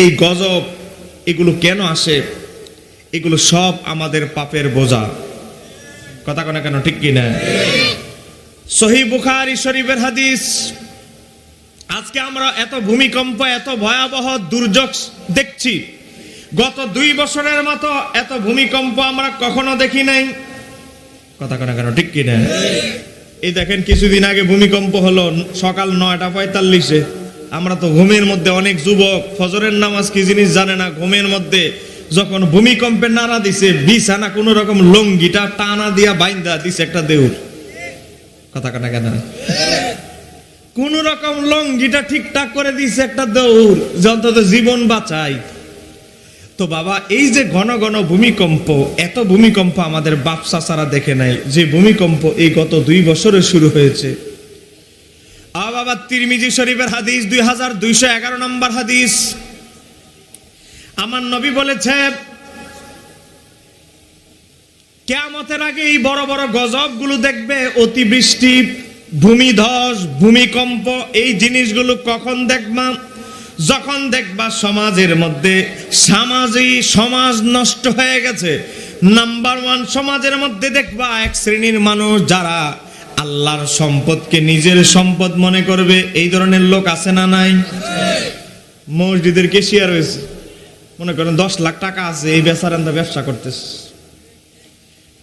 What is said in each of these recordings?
এই গজব, এগুলো কেন আসে? এগুলো সব আমাদের পাপের বোঝা। কথা কেন কেন, ঠিক কিনা? সহি বুখারি শরীফের হাদিস, আজকে আমরা এত ভূমিকম্প, এত ভয়াবহ দুর্যোগ দেখছি। গত দুই বছরের মতো এত ভূমিকম্প আমরা কখনো দেখি নাই। কথা কেন কেন, ঠিক কিনা? এই দেখেন, কিছুদিন আগে ভূমিকম্প হলো সকাল নয়টা পঁয়তাল্লিশে। আমরা তো ঘুমের মধ্যে অনেক যুবক, ফজরের নামাজ কি জিনিস জানে না, ঘুমের মধ্যে যখন ভূমিকম্পের নাড়া দিছে, বিছানা কোনো রকম লঙ্গিটা টানা দিয়া বাইন্দা দিছে একটা দেউর। কথা কাটা কেন? কোন রকম লঙ্গিটা ঠিকঠাক করে দিছে একটা দৌড় যে জীবন বাঁচাই তো বাবা, এই যে ঘন ঘন ভূমিকম্প, এত ভূমিকম্প আমাদের বাপসা সারা দেখে নাই যে ভূমিকম্প এই গত দুই বছরে শুরু হয়েছে। বাবা তিরমিজি শরীফের হাদিস দুই হাজার দুইশো এগারো নম্বর হাদিস। আমার নবী বলেছে, কেয়ামতের আগে এই বড় বড় গজবগুলো দেখবে, অতিবৃষ্টি, ভূমিধস, ভূমিকম্প, এই জিনিসগুলো কখন দেখবা? যখন দেখবা সমাজের মধ্যে সামাজিক সমাজ নষ্ট হয়ে গেছে। নাম্বার ওয়ান সমাজের মধ্যে দেখবা এক শ্রেণির মানুষ যারা আল্লাহর সম্পদকে নিজের সম্পদ মনে করবে। এই ধরনের লোক আছে না নাই? মসজিদের কেশিয়ার রয়েছে মনে করেন দশ লাখ টাকা আছে, এই বেচারান্দা ব্যবসা করতেছে।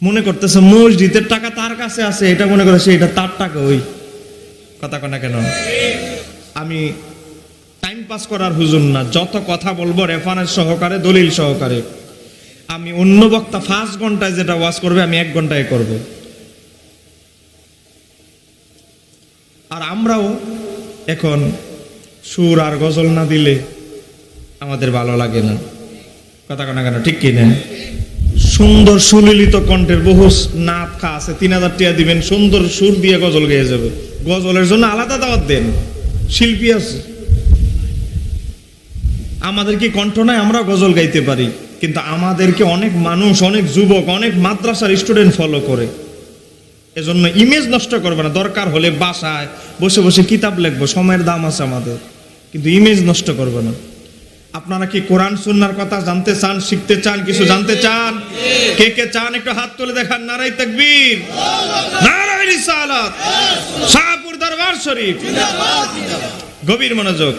মনে করতেছে মসজিদের টাকা তার কাছে আছে, এটা মনে করে এটা তার টাকা ওই। কথা কনা কেন? আমি টাইম পাস করার হুজুর না, যত কথা বলব রেফারেন্স সহকারে, দলিল সহকারে। আমি অন্য বক্তা ফার্স্ট ঘন্টায় যেটা ওয়াজ করবে, আমি এক ঘন্টায় করব। আর আমরাও এখন সুর আর গজল না দিলে আমাদের ভালো লাগে না। কথা কনা কেন? ঠিক কিনা সুন্দর সুলীলিত কণ্ঠের বহু নাপ খা আছে, তিন হাজার টিয়া দিবেন, সুন্দর সুর দিয়ে গজল গেয়ে যাবে। গজলের জন্য আলাদা দাওয়াত দেন। শিল্পী আছে। আমাদের কি কণ্ঠ নাই? আমরা গজল গাইতে পারি। কিন্তু আমাদেরকে অনেক মানুষ, অনেক যুবক, অনেক মাদ্রাসার স্টুডেন্ট ফলো করে। এজন্য ইমেজ নষ্ট করবে না। দরকার হলে বাসায় বসে বসে কিতাব লিখব, সময়ের দাম আছে আমাদের। কিন্তু ইমেজ নষ্ট করবে না। আপনারা কি কোরআন, সুন্নার কথা জানতে চান, শিখতে চান, কিছু জানতে চান? কে কে চান, একটু হাত তুলে দেখান। নারাই তাকবীর নারাই রিসালাত, শাহপুর দরবার শরীফ। গভীর মনোযোগ।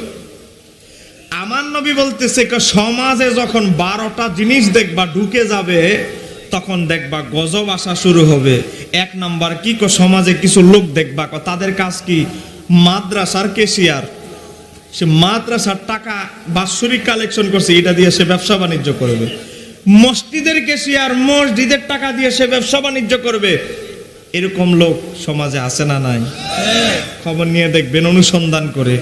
আমার নবী বলতেছে সমাজে যখন বারোটা জিনিস দেখবা, ঢুকে যাবে তখন দেখবা গজব আসা শুরু হবে। এক নাম্বার, কি সমাজে কিছু লোক দেখবা তাদের কাজ কি? মাদ্রাসার কেশিয়ার সে মাদ্রাসার টাকা বাৎসরিক কালেকশন করছে, এটা দিয়ে সে ব্যবসা বাণিজ্য করবে। মসজিদের কেশিয়ার মসজিদের টাকা দিয়ে সে ব্যবসা বাণিজ্য করবে। এরকম লোক সমাজে আছে না নাই? খবর নিয়ে দেখবেন, অনুসন্ধান করে।